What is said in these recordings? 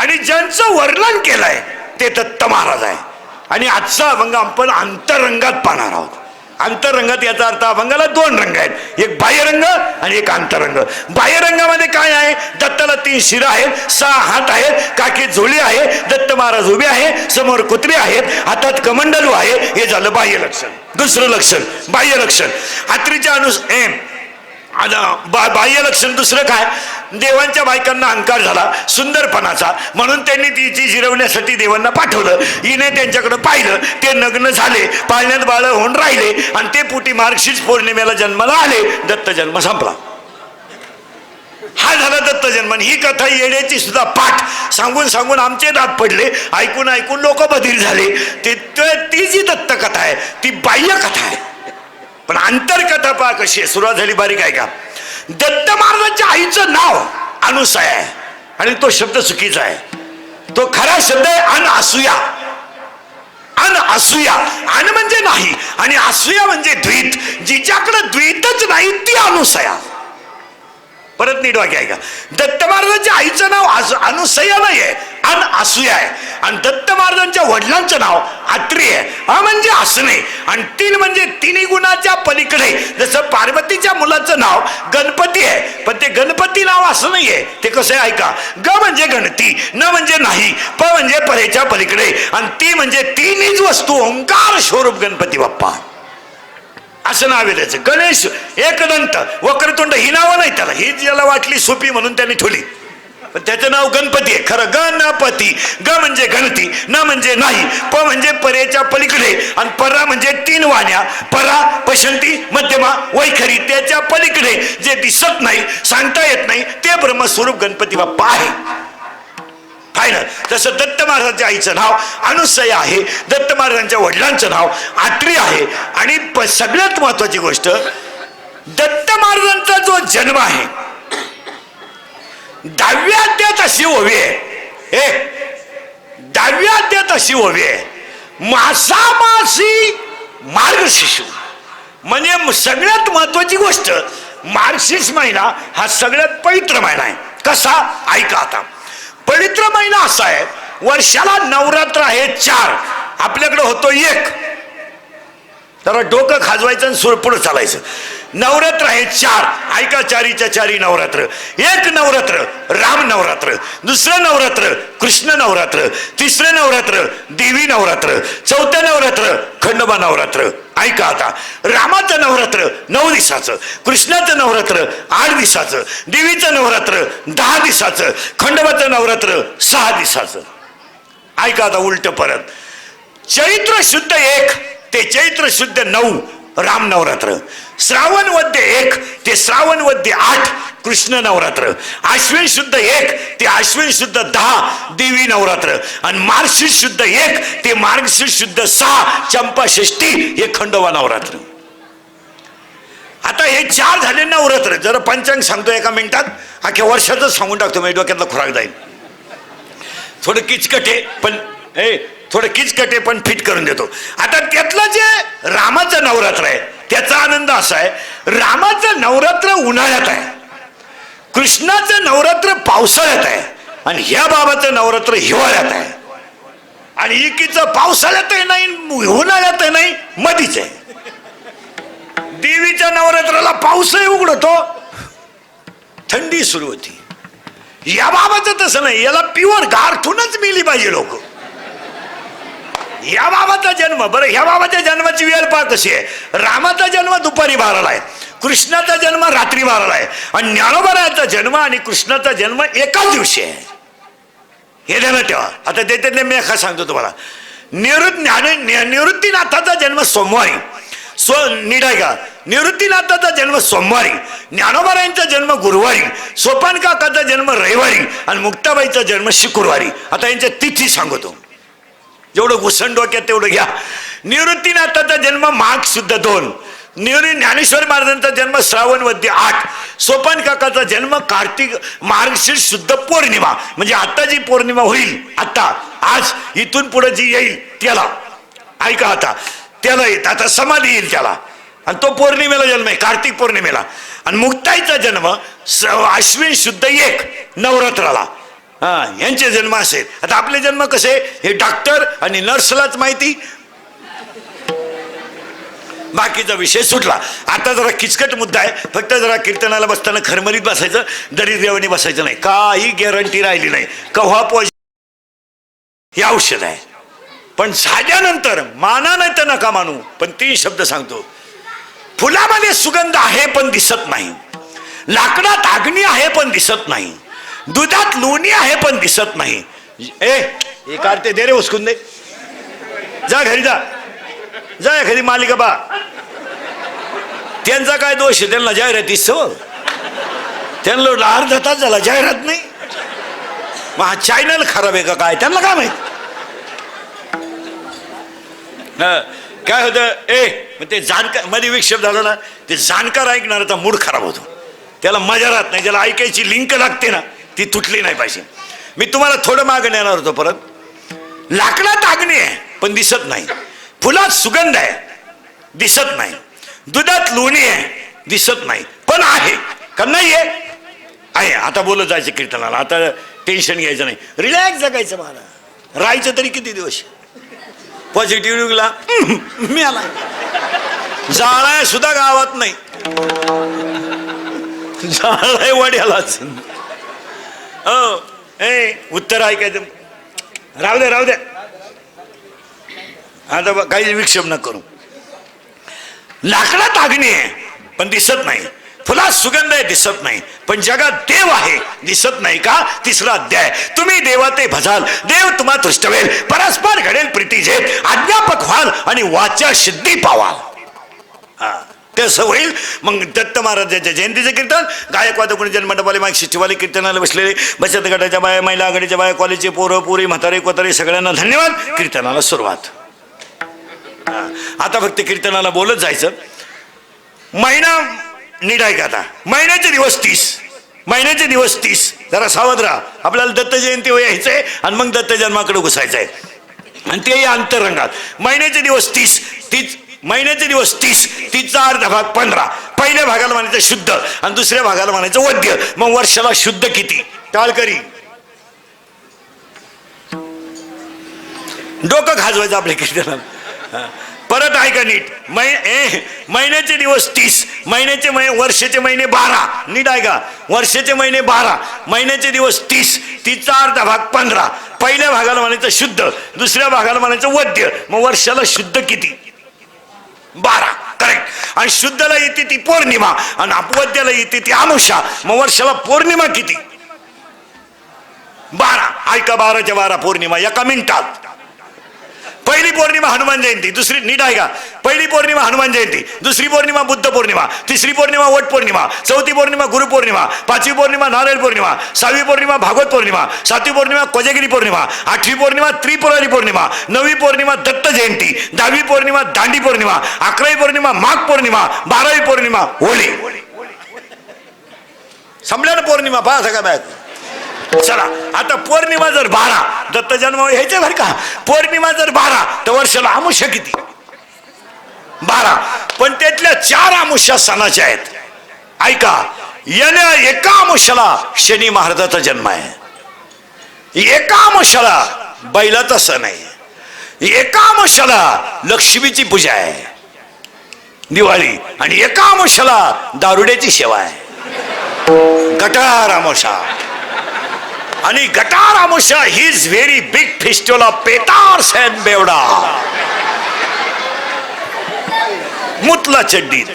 आणि ज्यांचं वर्णन केलंय ते दत्त महाराज आहे. आणि आजचा अभंग आपण अंतरंगात पाहणार आहोत. अंतरंगात याचा अर्थ अभंगाला दोन रंग आहेत. एक बाह्यरंग आणि एक अंतरंग बाह्यरंगामध्ये काय आहे? दत्ताला तीन शिरा आहेत सहा हात आहेत काकी झोळी आहे दत्त महाराज उभे आहे समोर कुत्रे आहेत हातात कमंडलू आहे. हे झालं बाह्य लक्षण. दुसरं लक्षण बाह्य लक्षण. हात्रीच्या अनुस आता बा बाह्य लक्षण दुसरं काय? देवांच्या बायकांना अहंकार झाला सुंदरपणाचा. म्हणून त्यांनी तिची जिरवण्यासाठी देवांना पाठवलं. हिने त्यांच्याकडे पाहिलं. ते नग्न झाले पाळण्यात बाळ होऊन राहिले आणि ते पुटी मार्गशीर्ष पौर्णिमेला जन्माला आले. दत्त जन्म संपला. हा झाला दत्त जन्म ही कथा येण्याची सुद्धा पाठ. सांगून सांगून आमचे दात पडले. ऐकून ऐकून लोक बधीर झाले. ते ती जी दत्त कथा आहे ती बाह्य कथा आहे. पण आंतरकथा पहा कशी आहे. सुरुवात झाली बारीक आहे का? दत्त महाराजांच्या आईचं नाव अनुसय आहे. आणि तो शब्द चुकीचा आहे. तो खरा शब्द आहे अन असूया. अन असूया. अन म्हणजे नाही आणि असूया म्हणजे द्वित. जिच्याकडे द्वितच नाही ती अनुसया परत नीट वाक्य ऐका. दत्त महाराजांच्या आईचं नाव अनुसया नाही आहे अन असूया आहे. आणि दत्त महाराजांच्या वडिलांचं नाव आत्री आहे. हा म्हणजे असणे आणि तीन म्हणजे तिन्ही गुणाच्या पलीकडे. जसं पार्वतीच्या मुलाचं नाव गणपती आहे पण ते गणपती नाव असं नाहीये ते कसं आहे ऐका. ग म्हणजे गणती न म्हणजे नाही प म्हणजे परेच्या पलीकडे आणि ती म्हणजे तिन्हीच वस्तू ओंकार स्वरूप गणपती बाप्पा. असं नाव आहे त्याचं. गणेश एकदंत. वक्रतुंड ही नावं नाही त्याला. ही ज्याला वाटली सोपी म्हणून त्यांनी ठेवली. पण त्याचं नाव गणपती आहे. खरं गणपती. ग म्हणजे गणती न म्हणजे नाही. प म्हणजे परेच्या पलीकडे आणि परा म्हणजे तीन वाण्या. परा पशंती मध्यमा वैखरी त्याच्या पलीकडे. जे दिसत नाही सांगता येत नाही ते ब्रह्मस्वरूप गणपती बाप्पा आहे. फायनल तसं दत्त महाराजांच्या आईचं नाव अनुसया आहे. दत्त महाराजांच्या वडिलांचं नाव आत्री आहे. आणि प- सगळ्यात महत्वाची गोष्ट दत्त महाराजांचा जो जन्म आहे दहाव्या अध्यात अशी ओवी आहे. ए दहाव्या अध्यात अशी ओवी आहे. मासामासी मार्ग शिशू म्हणजे सगळ्यात महत्वाची गोष्ट मार्क्सिस्ट महिना हा सगळ्यात पवित्र महिना आहे. कसा? ऐका आता. पवित्र महिना असा आहे. वर्षाला नवरात्र आहे चार. आपल्याकडे होतो एक. जरा डोकं खाजवायचं आणि सुर चालायचं. नवरात्र आहे चार. ऐका चारीच्या चारी नवरात्र. एक नवरात्र राम नवरात्र. दुसरं नवरात्र कृष्ण नवरात्र. तिसरं नवरात्र देवी नवरात्र. चौथं नवरात्र खंडोबा नवरात्र. ऐका आता. रामाचं नवरात्र नऊ दिवसाचं कृष्णाचं नवरात्र आठ दिवसाचं देवीचं नवरात्र दहा दिवसाचं खंडोबाचं नवरात्र सहा दिवसाचं. ऐका आता उलट परत. चैत्र शुद्ध एक ते चैत्र शुद्ध नऊ राम नवरात्र. श्रावण वद्य एक ते श्रावण वद्य आठ कृष्ण नवरात्र. आश्विन शुद्ध एक ते आश्विन शुद्ध दहा देवी नवरात्र. आणि मार्गशीर्ष शुद्ध एक ते मार्गशीर्ष शुद्ध सहा चंपा षष्टी हे खंडोबा नवरात्र. आता हे चार झाले नवरात्र. जरा पंचांग सांगतो एका मिनिटात अख्या वर्षातच सांगून टाकतो मी डोक्यातला खुराक जाईल. थोडं किचकट आहे पण ए थोडं किचकटे पण फिट करून देतो. आता त्यातलं जे रामाचं नवरात्र आहे त्याचा आनंद असा आहे रामाचं नवरात्र उन्हाळ्यात आहे. कृष्णाचं नवरात्र पावसाळ्यात आहे आणि ह्या बाबाचं नवरात्र हिवाळ्यात आहे. आणि इकीचं पावसाळ्यातही नाही उन्हाळ्यातही नाही मधीच आहे. देवीच्या नवरात्राला पाऊसही उघडतो. थंडी सुरू होती. या बाबाचं तसं नाही याला प्युअर गारठूनच मिली पाहिजे लोक. या बाबाचा जन्म बरं ह्या बाबाच्या जन्माची वेळ पहा कशी आहे? रामाचा जन्म दुपारी बाराला आहे. कृष्णाचा जन्म रात्री बाराला आहे. आणि ज्ञानोबरायाचा जन्म आणि कृष्णाचा जन्म एकाच दिवशी आहे. हे ध्यानात ठेवा. आता त्याच्यातले मी एका सांगतो तुम्हाला. निवृत्त ज्ञान निवृत्तीनाथाचा जन्म सोमवारी. सो नीट का? निवृत्तीनाथाचा जन्म सोमवारी. ज्ञानोबारायांचा जन्म गुरुवारी. सोपान काकाचा जन्म रविवारी. आणि मुक्ताबाईचा जन्म शुक्रवारी. आता यांच्या तिथी सांगतो. जेवढं घुसण डोक्यात तेवढं घ्या. निवृत्तीनाथाचा जन्म माघ शुद्ध दोन. निवृत्ती ज्ञानेश्वर महाराजांचा जन्म श्रावण वद्य आठ. सोपान काकाचा जन्म कार्तिक मार्गशीर्ष शुद्ध पौर्णिमा. म्हणजे आता जी पौर्णिमा होईल आता आज इथून पुढे जी येईल त्याला. ऐका आता त्याला येत आता समाधी येईल त्याला. आणि तो पौर्णिमेला जन्म आहे कार्तिक पौर्णिमेला. आणि मुक्ताईचा जन्म अश्विन शुद्ध एक नवरात्राला. हा यांचे जन्म असेल. आता आपले जन्म कसे? हे डॉक्टर आणि नर्सलाच माहिती. बाकीचा विषय सुटला. आता जरा किचकट मुद्दा आहे. फक्त जरा कीर्तनाला बसताना खरमरीत बसायचं दरिद्र्यावानी बसायचं नाही. काही गॅरंटी राहिली नाही. कव्हा पॉझ हे औषध आहे. पण झाल्यानंतर माना नाही तर नका मानू पण तीन शब्द सांगतो. फुलामध्ये सुगंध आहे पण दिसत नाही. लाकडात अग्नी आहे पण दिसत नाही. दुधात लोणी आहे पण दिसत नाही. ए हे काढते दे रे उचकून दे. जा घरी जा. जा घरी मालिका बा. त्यांचा काय दोष आहे? त्यांना जाहिराती सव हो. त्यांना अर्धा तास झाला जाहिरात नाही. मग हा चॅनल खराब आहे का काय? त्यांना काय माहीत? काय होतं? ए मग ते जाणकारमध्ये विक्षेप झाला ना ते जाणकार ऐकणार मूड खराब होतो. त्याला मजा राहत नाही ज्याला ऐकायची लिंक लागते ना ती तुटली नाही पाहिजे. मी तुम्हाला थोडं मागं नेणार होतो परत. लाकडात अग्नी आहे पण दिसत नाही. फुलात सुगंध आहे दिसत नाही. दुधात लोणी आहे दिसत नाही. पण आहे. का नाही आहे. आहे आता बोलत जायचं कीर्तनाला. आता टेन्शन घ्यायचं नाही. रिलॅक्स जगायचं मला. राहायचं तरी किती दिवस? पॉझिटिव्ह युगला मी आला जाळा सुद्धा गावात नाही. जाळाय वड्यालाच. हो. उत्तर ऐकायचं राहू दे राहू दे. आता काही विक्षेप न करू. लाकडात अग्नी आहे पण दिसत नाही. फुला सुगंध आहे दिसत नाही. पण जगात देव आहे दिसत नाही का? तिसरा अध्याय. तुम्ही देवाते भजाल देव तुम्हा तुष्टवेल परस्पर घडेल प्रीती झेप. अध्यापक व्हाल आणि वाचा सिद्धी पावाल. हा. कसं होईल? मग दत्त महाराजांच्या जयंतीचं कीर्तन गायकवाद कोणी जन्मंडपाले माग शिवाले कीर्तनाला बसलेले बचत गटाच्या बाया महिला आघाडीच्या बाया कॉलेजचे पोरं पुरी म्हातारे कोतारे सगळ्यांना धन्यवाद. कीर्तनाला सुरुवात. आता फक्त कीर्तनाला बोलत जायचं. महिना नीट आहे का आता? महिन्याचे दिवस तीस. महिन्याचे दिवस तीस. जरा सावध राहा. आपल्याला दत्त जयंती यायचंय आणि मग दत्त जन्माकडे घुसायचं आहे आणि तेही अंतरंगात. महिन्याचे दिवस तीस. तीच महिन्याचे दिवस तीस तीसचा अर्धा भाग पंधरा. पहिल्या भागाला म्हणायचं शुद्ध आणि दुसऱ्या भागाला म्हणायचं वद्य. मग वर्षाला शुद्ध किती? टाळकरी. डोकं खाजवायचं आपल्या कीर्तनाला हा. परत ऐका नीट. मै ए महिन्याचे दिवस तीस महिन्याचे महिने वर्षाचे महिने बारा. नीट ऐका. वर्षाचे महिने बारा महिन्याचे दिवस तीस तीसचा अर्धा भाग पंधरा. पहिल्या भागाला म्हणायचं शुद्ध दुसऱ्या भागाला म्हणायचं वद्य. मग वर्षाला शुद्ध किती? बारा करेक्ट आणि शुद्धला येते ती पौर्णिमा आणि अपवद्याला येते ती अनुषा मग वर्षाला पौर्णिमा किती? बारा. ऐका बाराच्या बारा पौर्णिमा एका मिनिटात. पहिली पौर्णिमा हनुमान जयंती दुसरी नीट आहे का? पहिली पौर्णिमा हनुमान जयंती दुसरी पौर्णिमा बुद्ध पौर्णिमा तिसरी पौर्णिमा वट पौर्णिमा चौथी पौर्णिमा गुरु पौर्णिमा पाचवी पौर्णिमा नारायण पौर्णिमा सहावी पौर्णिमा भागवत पौर्णिमा सातवी पौर्णिमा कोजागिरी पौर्णिमा आठवी पौर्णिमा त्रिपुरारी पौर्णिमा नववी पौर्णिमा दत्त जयंती दहावी पौर्णिमा दांडी पौर्णिमा अकरावी पौर्णिमा माघ पौर्णिमा बारावी पौर्णिमा होळी. संपल्या ना पौर्णिमा पहा सगळ्या चला आता पौर्णिमा जर बारा दत्त जन्म ह्याचे बरं का? पौर्णिमा जर बारा तर वर्षाला आमुष्य किती? बारा. पण त्यातल्या चार आमुष्या सणाच्या आहेत. ऐका येण्या एका आमुष्याला शनी महाराजाचा जन्म आहे. एका आमुष्याला बैलाचा सण आहे. एका आमुष्याला लक्ष्मीची पूजा आहे. दिवाळी. आणि एका आमुष्याला दारुड्याची सेवा आहे. गटार आमुषा आणि गटार is very big festival of पेतार सॅन बेवडा. मुतला चड्डीत.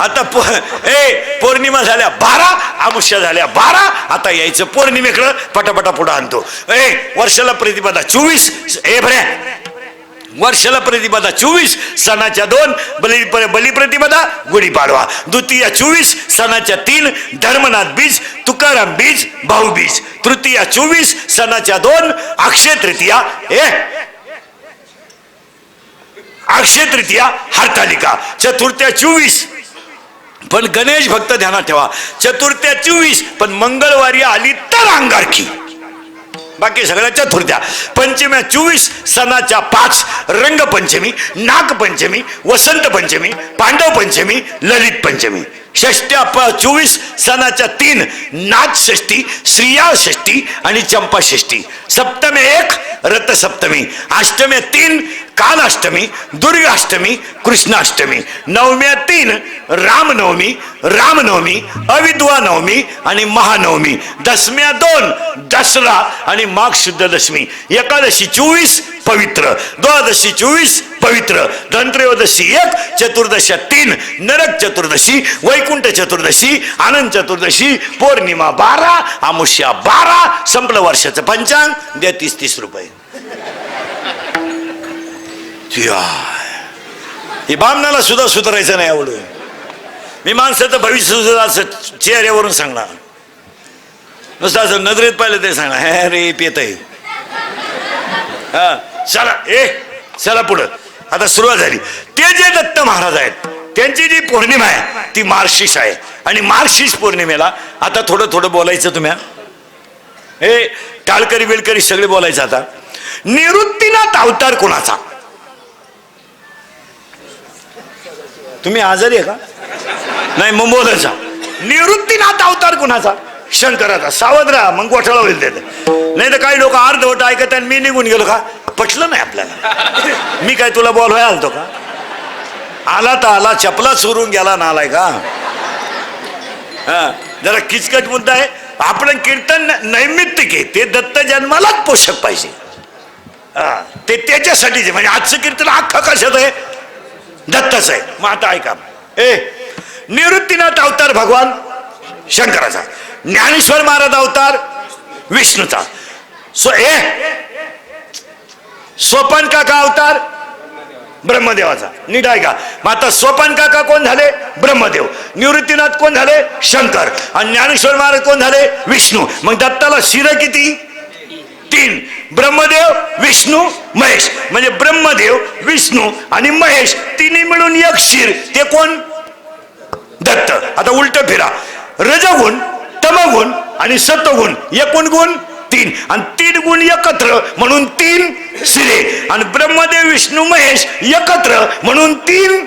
आता प- ए पौर्णिमा झाल्या बारा आमुष्या झाल्या बारा आता यायचं पौर्णिमेकडं पटापटा पुढं आणतो. ए वर्षाला प्रतिपदा चोवीस ए भऱ्या वर्षाला प्रतिपदा चोवीस सणाच्या दोन बली बलिप्रतिपदा गुढीपाडवा. द्वितीया चोवीस सणाच्या तीन धर्मनाथ बीज तुकाराम बीज भाऊ बीज. तृतीया चोवीस सणाच्या दोन अक्षय तृतीया ए? अक्षय तृतीया हरतालिका. चतुर्थ्या चोवीस पण गणेश भक्त ध्यानात ठेवा. चतुर्थ्या चोवीस पण मंगळवारी आली तर अंगारखी. बाकी सगळ्या चतुर्थ्या. पंचम्या चोवीस सणाच्या पाच रंगपंचमी नागपंचमी वसंत पंचमी पांडव पंचमी ललित पंचमी षष्ट्या प चोवीस सणाच्या तीन नागषष्ठी श्रिया षष्ठी आणि चंपा षष्ठी. सप्तमे एक रथसप्तमी. अष्टमे तीन कालाष्टमी दुर्गाष्टमी कृष्णाष्टमी. नवम्या तीन रामनवमी रामनवमी अविद्वा नवमी आणि महानवमी. दसम्या दोन दसरा आणि माघ शुद्ध दशमी. एकादशी चोवीस पवित्र. द्वादशी चोवीस पवित्र. धनत्रयोदशी एक चतुर्दशा तीन नरक चतुर्दशी वैकुंठ चतुर्दशी आनंद चतुर्दशी पौर्णिमा बारा आमुष्या बारा संपलं वर्षाचं पंचांग द्या तीस तीस रुपये. हे बामणाला सुद्धा सुधारायचं नाही आवडून मी माणसाचं भविष्य सुद्धा असं चेहऱ्यावरून सांगणार. नुसतं असं नजरेत पाहिलं ते सांगणार हे रे पेत आहे हा चला ए चला पुढं. आता सुरुवात झाली. ते जे दत्त महाराज आहेत त्यांची जी पौर्णिमा आहे ती मार्शिष आहे. आणि मार्शिस पौर्णिमेला आता थोडं थोडं बोलायचं तुम्ही हे? टाळकरी बिळकरी सगळे बोलायचं आता. निवृत्तीनाथ अवतार कोणाचा? तुम्ही आजारी आहे का? नाही मग बोलायचा निवृत्तीनाथ अवतार कुणाचा? शंकराचा. सावध राहा मग गोठाळा होईल त्याचं नाही तर काही लोक अर्धवट ऐकत आणि मी निघून गेलो का? पटलं नाही आपल्याला. मी काय तुला बोलवाय आलतो का? आला तर आला चपला चोरून गेला नालाय का? हा जरा किचकट मुद्दा आहे. आपण कीर्तन नैमित्तिक आहे. ते दत्त जन्मालाच पोषक पाहिजे. हा ते त्याच्यासाठीच म्हणजे आजचं कीर्तन अख्खा कशात आहे? दत्तच आहे. मग आता ऐका. ए निवृत्तीनाथ अवतार भगवान शंकराचा ज्ञानेश्वर महाराज अवतार विष्णूचा. सो ए सोपान काका अवतार? ब्रह्मदेवाचा. नीट आहे का? मग आता सोपान काका कोण झाले? ब्रह्मदेव. निवृत्तीनाथ कोण झाले? शंकर. आणि ज्ञानेश्वर महाराज कोण झाले? विष्णू. मग दत्ताला शिर किती? तीन. ब्रह्मदेव विष्णू महेश. म्हणजे ब्रह्मदेव विष्णू आणि महेश तिन्ही मिळून एक शिर. ते कोण? दत्त. आता उलट फिरा. रजगुण तमगुण आणि सत्वगुण एकूण गुण? तीन. आणि तीन गुण एकत्र म्हणून तीन शिरे. आणि ब्रह्मदेव विष्णू महेश एकत्र म्हणून तीन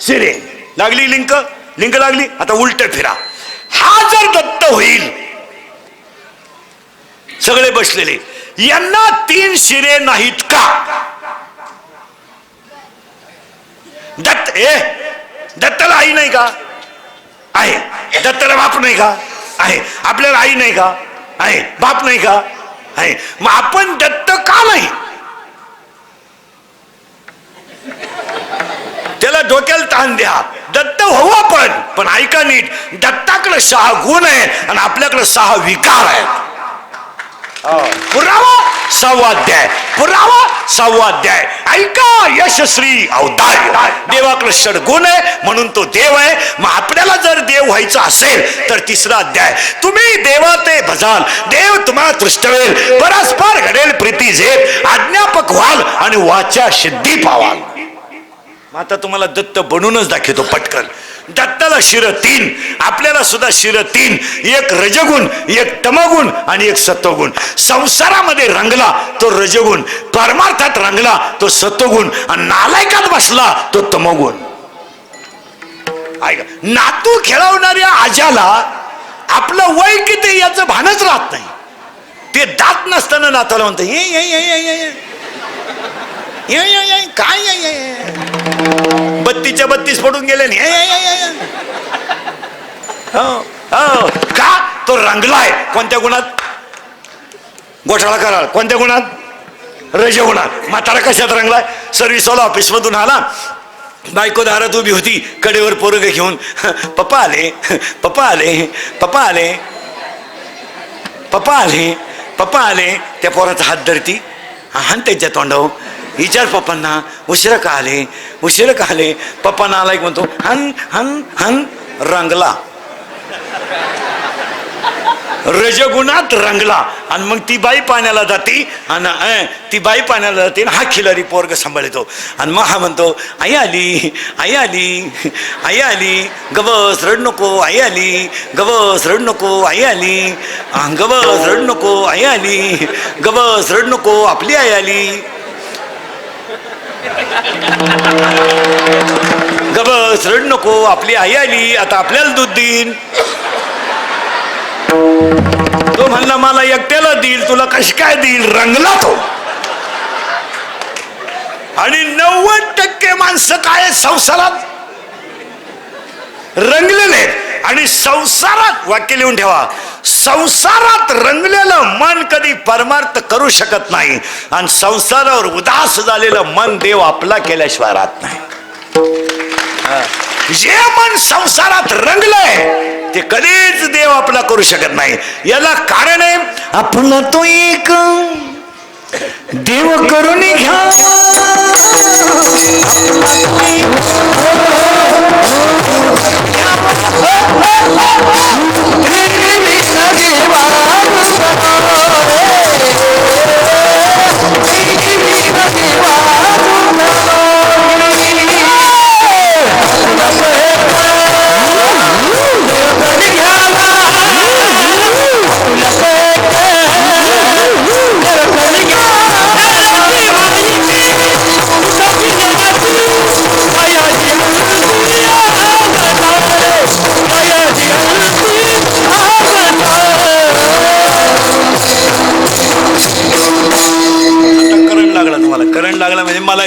शिरे. लागली लिंक? लिंक लागली? आता उलट फिरा. हा जर दत्त होईल सगळे बसलेले यांना तीन शिरे नाहीत का? दत्त ए दत्ताला आई नाही का? आहे. दत्ताला बाप नाही का? आहे. आपल्याला आई नाही का? आहे. बाप नाही का? आहे. मग आपण दत्त का नाही? त्याला डोक्याला ताण द्या. दत्त होऊ आपण. पण ऐका नीट. दत्ताकडे सहा गुण आहे आणि आपल्याकडे सहा विकार आहेत. पुरावा सहावा अध्याय पुरावा सहावा अध्याय ऐका यशश्री अवतार देवाकडे षडगुण आहे म्हणून तो देव आहे. मग आपल्याला जर देव व्हायचं असेल तर तिसरा अध्याय. तुम्ही देवा ते भजाल देव तुम्हाला तृष्टवेल परस्पर घडेल प्रीती झेप आज्ञापक व्हाल आणि वाचा सिद्धी पावाल. मग आता तुम्हाला दत्त बनूनच दाखवतो पटकन. दत्ताला शिर तीन आपल्याला सुद्धा शिर तीन एक रजगुण एक तमगुण आणि एक सत्वगुण. संसारामध्ये रंगला तो रजगुण परमार्थात रंगला तो सत्वगुण आणि नालायकात बसला तो तमगुण. ऐका नातू खेळवणाऱ्या आज्याला आपलं वय किती याचं भानच राहत नाही. ते दात नसताना नाताला म्हणतं ये काय बत्तीच्या बत्तीस पडून गेले हो, हो, का? तो रंगलाय. कोणत्या गुणात? गोठाळा कराल. कोणत्या गुणात? रजगुणात म्हातारा कशात रंगलाय? सर्व्हिसवाला ऑफिसमधून आला. बायको दारात उभी होती. कडेवर पोरग घेऊन. पप्पा आले. पप्पा आले. पप्पा आले. पप्पा आले. पप्पा आले. त्या पोराचा हात धरती. हान त्याच्या तोंडावर. विचार पप्पांना उशिरा का आले? उशिरा का आले? पप्पांना आला एक म्हणतो हन हन हन रंगला. रजगुणात रंगला. आणि मग ती बाई पाण्याला जाते आणि ती बाई पाण्याला जाते आणि हा खिलारी पोरग सांभाळतो. आणि मग हा म्हणतो आई आली आई आली आई आली गबस रड नको आई आली गबस रड नको आई आली अं, गबस रड नको आई आली गबस रड नको आपली आई आली. गबस रड नको आपली आई आली आता आपल्याला दूध देईन. तो म्हणला मला एकट्याला देईल तुला कशी काय देईल? रंगला तो. आणि नव्वद टक्के माणसं काय संसारात रंगलेले आणि संसारात वाक्य लिहून ठेवा. संसारात रंगलेलं मन कधी परमार्थ करू शकत नाही. आणि संसारावर उदास झालेलं मन देव आपला केल्याशिवाय राहत नाही. जे मन संसारात रंगलंय ते कधीच देव आपला करू शकत नाही. याला कारण आहे आपण तो एक देव करून घ्या. करंट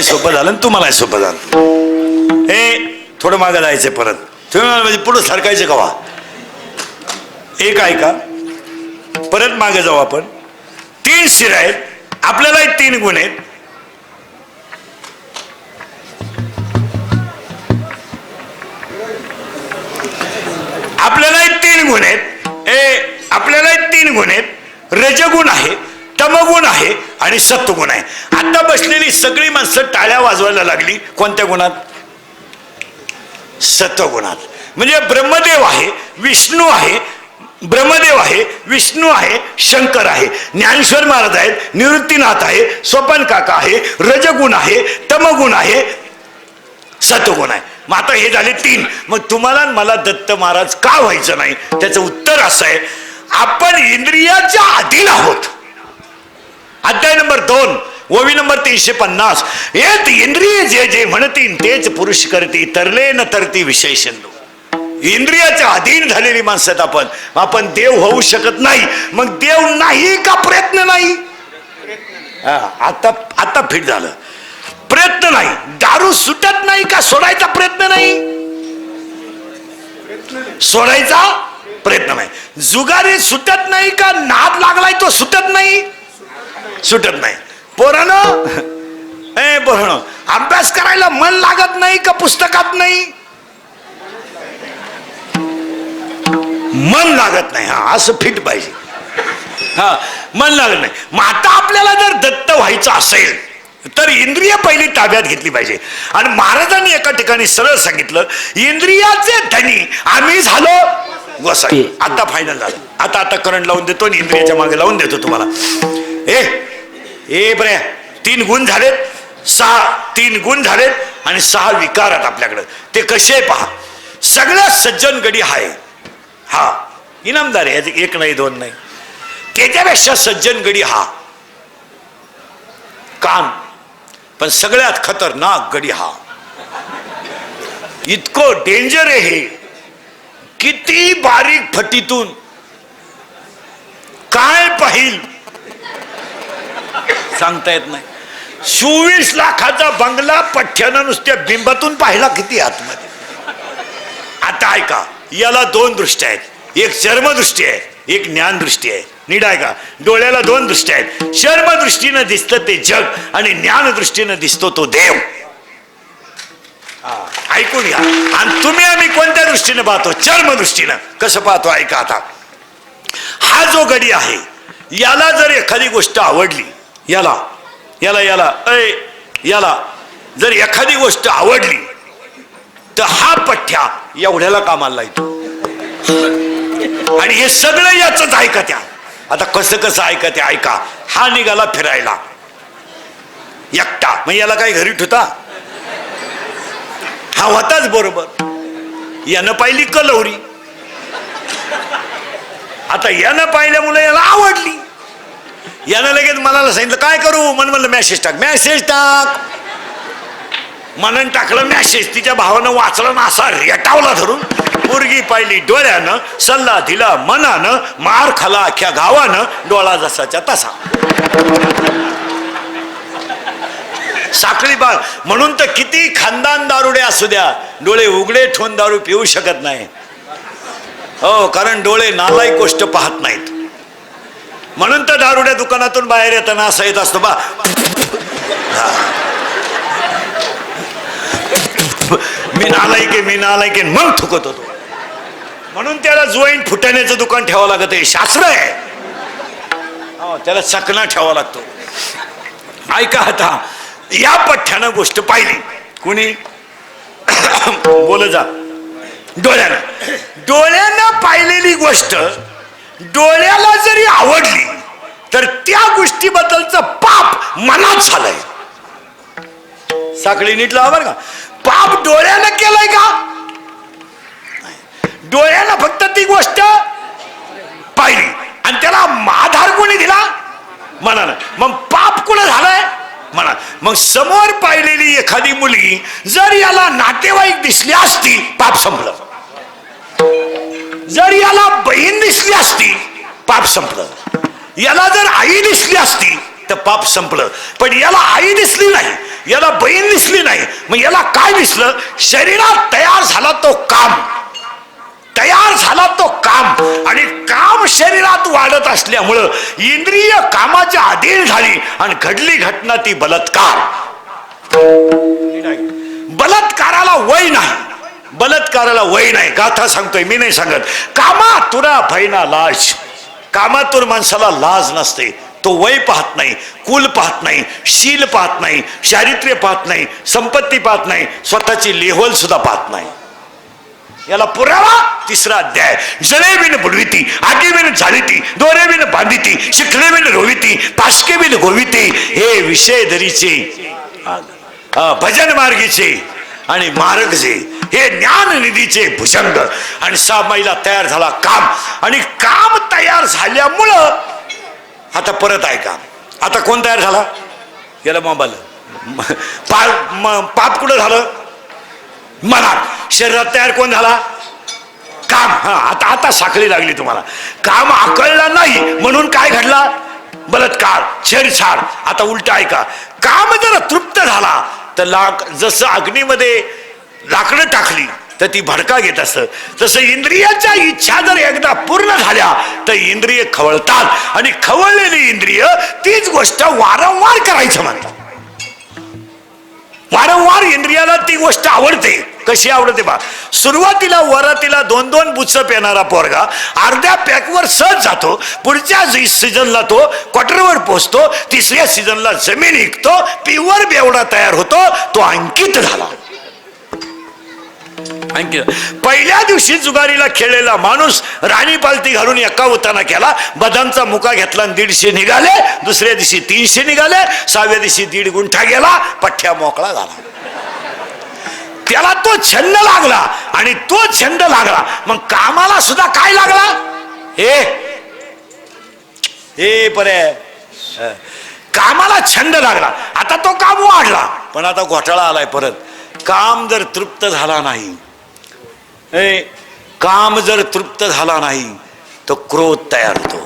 लागला मलाही सोपं झालं आणि तुम्हालाही सोपं झालं हे थोडं मागं जायचं परत. तुम्ही म्हणजे पुढं सरकायचं कवा? एक ऐका. परत मागे जाऊ आपण. तीन शिर आहेत. आपल्यालाही तीन गुण आहेत. आपल्यालाही तीन गुण आहेत. ए आपल्यालाही तीन गुण आहेत. रजगुण आहे तमगुण आहे आणि सत्वगुण आहे. आता बसलेली सगळी माणसं टाळ्या वाजवायला लागली. कोणत्या गुणात? सत्वगुणात म्हणजे ब्रह्मदेव आहे विष्णू आहे ब्रह्मदेव आहे विष्णू आहे शंकर आहे. ज्ञानेश्वर महाराज आहेत निवृत्तीनाथ आहे स्वपन काका आहे रजगुण आहे तमगुण आहे सत्वगुण आहे. मग आता हे झाले तीन. मग तुम्हाला मला दत्त महाराज का व्हायचं नाही? त्याचं उत्तर असं आहे आपण इंद्रियाच्या अधीन आहोत. अध्याय नंबर दोन ओवी नंबर तीनशे पन्नास. येत इंद्रिय जे जे म्हणतीन तेच पुरुष करती तरले न तरती विषय इंद्रियाच्या अधीन झालेली माणसं आहेत आपण. आपण देव होऊ शकत नाही. मग देव नाही का प्रयत्न नाही? हा, आता आता फिट झालं. प्रयत्न नाही. दारू सुटत नाही का सोडायचा प्रयत्न नाही? सोडायचा प्रयत्न नाही. जुगारी सुटत नाही का? नाद लागलाय तो सुटत नाही? सुटत नाही. पोरानं ए पोरानं अभ्यास करायला मन लागत नाही का पुस्तकात नाही? मन लागत नाही हा असं फिट पाहिजे. हा मन लागत नाही. मग आता आपल्याला जर दत्त व्हायचं असेल तर इंद्रिय पहिली ताब्यात घेतली पाहिजे. आणि महाराजांनी एका ठिकाणी सरळ सांगितलं इंद्रियाचे धनी आम्ही झालो गोसाई आता फायनल झालं. आता आता करंट लावून देतो आणि इंद्रियाच्या मागे लावून देतो तुम्हाला. ए ए बरे तीन गुण झालेत सहा तीन गुण झालेत आणि सहा विकार आहेत आपल्याकडं. ते कसे पहा. सगळ्यात सज्जन गडी हाय. हा इनामदार आहे याचे एक नाही दोन नाही. त्याच्यापेक्षा सज्जन गडी हा. काम पण सगळ्यात खतरनाक गडी हा. इतकं डेंजर आहे हे. किती बारीक फटीतून. काय पाहिल? सांगता येत नाही. चोवीस लाखाचा बंगला पठ्ठ्यानं नुसत्या बिंबातून पाहिला किती आतमध्ये. आता ऐका याला दोन दृष्ट्या आहेत. एक चर्मदृष्टी आहे एक ज्ञानदृष्टी आहे. नीट ऐका डोळ्याला दोन दृष्ट्या आहेत. चर्मदृष्टीनं दिसतं ते जग आणि ज्ञानदृष्टीनं दिसतो तो देव. हा, ऐकून घ्या. आणि तुम्ही आम्ही कोणत्या दृष्टीने पाहतो? चर्मदृष्टीनं. कसं पाहतो? ऐका आता. हा जो गडी आहे याला जर एखादी गोष्ट आवडली याला याला याला अय याला जर एखादी गोष्ट आवडली तर हा पठ्ठ्या एवढ्याला कामाला येतो आणि हे सगळं याच ऐका त्या. आता कसं कसं ऐका ते ऐका. हा निघाला फिरायला. एकटा. मग याला काही घरी ठुता हा होताच बरोबर. यानं पाहिली कलवरी. आता यानं पाहिल्यामुळे याला आवडली. यानं लगेच मनाला सांगितलं काय करू? मन म्हणलं मॅसेज टाक. मॅसेज टाक. मनन टाकलं मॅसेज तिच्या भावानं वाचलं ना असा रेटावला धरून. मुरगी पाहिली डोळ्यानं सल्ला दिला मनानं मार खाला अख्ख्या गावानं डोळा जसाच्या तसा. साखळी बाळ म्हणून तर किती खानदान दारुडे असू द्या डोळे उघडे ठेवून दारू पिऊ शकत नाही. हो कारण डोळे नालायक गोष्ट पाहत नाहीत. म्हणून तर दारुड्या दुकानातून बाहेर येताना असं येत असतो बा. मी नालाय की मी नालाय की मग थुकत होतो. म्हणून त्याला जोईन फुटाण्याचं दुकान ठेवावं लागत आहे. शास्त्र आहे. हो, त्याला चकना ठेवावा लागतो. ऐका आता या पठ्ठ्यानं गोष्ट पाहिली. कुणी? बोल जा. डोळ्यानं. डोळ्यानं पाहिलेली गोष्ट डोळ्याला जरी आवडली तर त्या गोष्टीबद्दलचं पाप मनात झालंय. साखळी नीट लावा बरं का. पाप डोळ्यानं केलंय का? डोळ्यानं फक्त ती गोष्ट पाहिली. आणि त्याला आधार कोणी दिला? मनानं. मग पाप कुणं झालंय? म्हणा मग समोर पाहिलेली एखादी मुलगी जर याला नातेवाईक दिसली असती पाप संपलं. जर याला बहीण दिसली असती पाप संपलं. याला जर आई दिसली असती तर पाप संपलं. पण याला आई दिसली नाही याला बहीण दिसली नाही मग याला काय दिसलं? शरीरात तयार झाला तो काम. तयार झाला तो काम. आणि काम शरीरात वाढत असल्यामुळं इंद्रिय कामाच्या अधीन झाली आणि घडली घटना ती बलात्कार. बलात्काराला वय नाही. बलात्काराला वय नाही. गाथा सांगतोय मी नाही सांगत. कामा तुरा भैना लाज. कामातून माणसाला लाज नसते. तो वय पाहत नाही कुल पाहत नाही शील पाहत नाही चारित्र्य पाहत नाही संपत्ती पाहत नाही स्वतःची लेहोल सुद्धा पाहत नाही. याला पुरावा तिसरा अध्याय. जळेबिन बुडविती आगेबिन झालीती दोरेबिन बांधिती शिखरेबिन रोविती पाशकेबिन गोविती हे विषय धरीचे भजन मार्गीचे आणि मार्गचे हे ज्ञान निधीचे भुजंग. आणि सहा महिला तयार झाला काम. आणि काम तयार झाल्यामुळं आता परत ऐका आता कोण तयार झाला? याला मोबाईल. पा म- पाप कुठं झालं? मनात. शरीरात तयार कोण झाला? काम. हा आता आता साखळी लागली तुम्हाला. काम आकळला नाही म्हणून काय घडला? बलात्कार छेडछाड. आता उलट ऐका. काम जर तृप्त झाला. तर लाक जसं अग्नीमध्ये लाकडं टाकली तर ती भडका घेत असत तसं इंद्रियाच्या इच्छा जर एकदा पूर्ण झाल्या तर इंद्रिय खवळतात. आणि खवळलेली इंद्रिय तीच गोष्ट वारंवार करायचं म्हणतात इंद्रियाला ती गोष्ट आवडते. कशी आवडते बा? सुरुवातीला वरातीला दोन दोन बुच्च पेणारा पोरगा अर्ध्या पॅकवर सहज जातो. पुढच्या सीझनला तो क्वार्टरवर पोहोचतो तिसऱ्या सीझनला जमीन विकतो प्युअर बेवडा तयार होतो तो अंकित झाला. अंकित पहिल्या दिवशी जुगारीला खेळलेला माणूस राणी पालती घालून एका उताना केला. बदामचा मुका घेतला आणि दीडशे निघाले. दुसऱ्या दिवशी तीनशे निघाले. सहाव्या दिवशी दीड गुंठा गेला. पठ्ठ्या मोकळा झाला. त्याला तो छंद लागला आणि तो छंद लागला. मग कामाला सुद्धा काय लागला? हे. हे परे. कामाला छंद लागला. आता तो काम वाढला. पण आता घोटाळा आलाय परत. काम जर तृप्त झाला नाही ए, काम जर तृप्त झाला नाही तो क्रोध तयार होतो.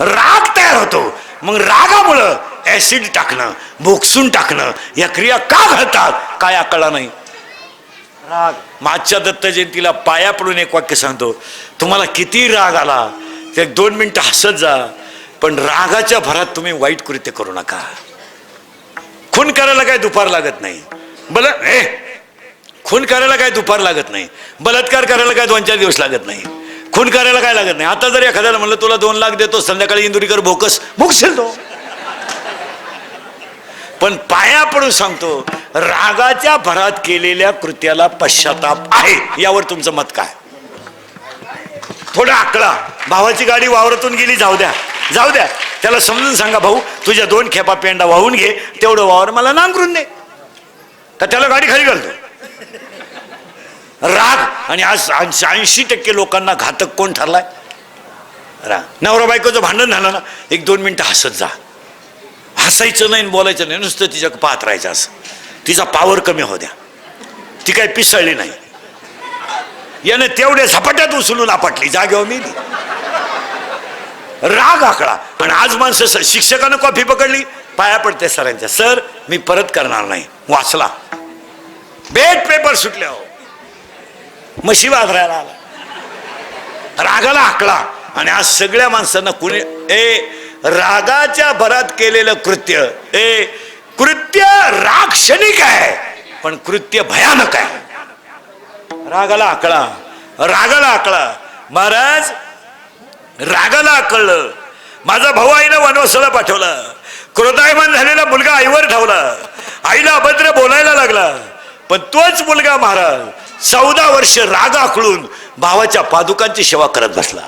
राग तयार होतो. मग रागामुळं ऍसिड टाकणं भोगसून टाकणं या क्रिया का घडतात काय आकळला नाही. राग. मागच्या दत्त जयंतीला पाया पडून एक वाक्य सांगतो. तुम्हाला किती राग आला? ते एक दोन मिनटं हसत जा. पण रागाच्या भरात तुम्ही वाईट कृत्य करू नका. खून करायला काय दुपार लागत नाही. बल ए! खून करायला काय दुपार लागत नाही. बलात्कार करायला काय दोन चार दिवस लागत नाही. खून करायला काय लागत नाही. आता जर एखाद्याला म्हणलं तुला दोन लाख देतो संध्याकाळी इंदुरीकर भोकस भोगशील तो. पण पाया पडून सांगतो रागाच्या भरात केलेल्या कृत्याला पश्चाताप आहे. यावर तुमचं मत काय? थोडा आकळा भावाची गाडी वावरातून गेली जाऊ द्या. जाऊ द्या. त्याला समजून सांगा भाऊ तुझ्या दोन खेपा पेंडा वाहून घे तेवढं वावर मला नांगरून दे. तर त्याला गाडी खाली घालतो राग आणि आज ऐंशी टक्के लोकांना घातक कोण ठरलाय? रा नवरा बायकोचं भांडण झालं ना एक दोन मिनिटं हसत जा. हसायचं नाही बोलायचं नाही. नुसतं तिच्या पाहत राहायचं असं. तिचा पावर कमी हो द्या. ती काही पिसळली नाही. याने तेवढ्या झपाट्यात उचलून आपटली. जागेवर मी राग आकडा आणि आज माणसं शिक्षकानं कॉफी पकडली. पाया पडते सरांच्या. सर मी परत करणार नाही. वाचला. बेट पेपर सुटले हो. मशी वाजरायला आला. रागाला आकडा आणि आज सगळ्या माणसांना कुणी ए रागाच्या भरात केलेलं कृत्य ए कृत्य राग क्षणिक आहे पण कृत्य भयानक आहे. रागाला आकळा रागाला आकळा. महाराज रागाला आकळलं. माझा भाऊ आईनं वनवसाला पाठवला. क्रोधायमान झालेला मुलगा आईवर ठेवला. आईला अभद्र बोलायला लागला. पण तोच मुलगा महाराज चौदा वर्ष राग आखळून भावाच्या पादुकांची सेवा करत बसला.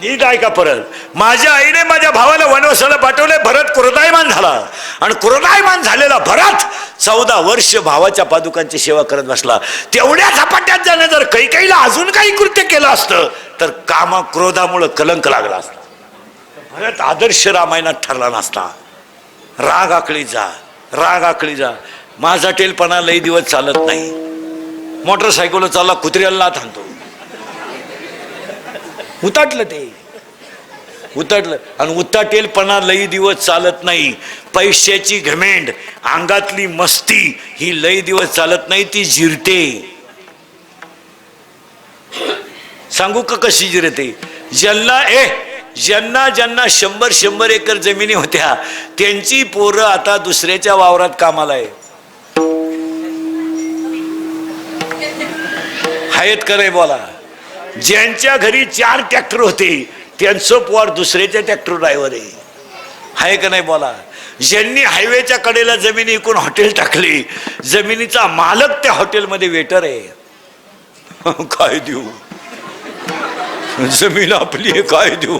नीट ऐका परत? माझ्या आईने माझ्या भावाला वनवासाला पाठवले भरत क्रोधायमान झाला. आणि क्रोधायमान झालेला भरत चौदा वर्ष भावाच्या पादुकांची सेवा करत बसला. तेवढ्या झपाट्यात जाणं जर काही काहीला अजून काही कृत्य केलं असतं तर कामा क्रोधामुळं कलंक लागला असता. भरत आदर्श रामायणात ठरला नसता. राग आकळी जा राग आकळी जा. माझा टेलपणा लई दिवस चालत नाही. मोटरसायकल चालला कुत्र्याला थांबतो उताटलं ते. उताटलं. आणि उताटेलपणा लई दिवस चालत नाही. पैशाची घमेंड अंगातली मस्ती ही लई दिवस चालत नाही ती जिरते. सांगू का कशी जिरते? ज्यांना ए ज्यांना ज्यांना शंभर शंभर एकर जमिनी होत्या त्यांची पोरं आता दुसऱ्याच्या वावरात कामाला आहे. आहेत करे बोला? ज्यांच्या घरी चार ट्रॅक्टर होते त्यांचं पोर दुसऱ्याच्या ट्रॅक्टर ड्रायव्हर आहे. आहे का नाही बोला? ज्यांनी हायवेच्या कडेला जमिनी इकून हॉटेल टाकली जमिनीचा मालक त्या हॉटेलमध्ये वेटर आहे. काय देऊ? जमीन आपली आहे काय देऊ?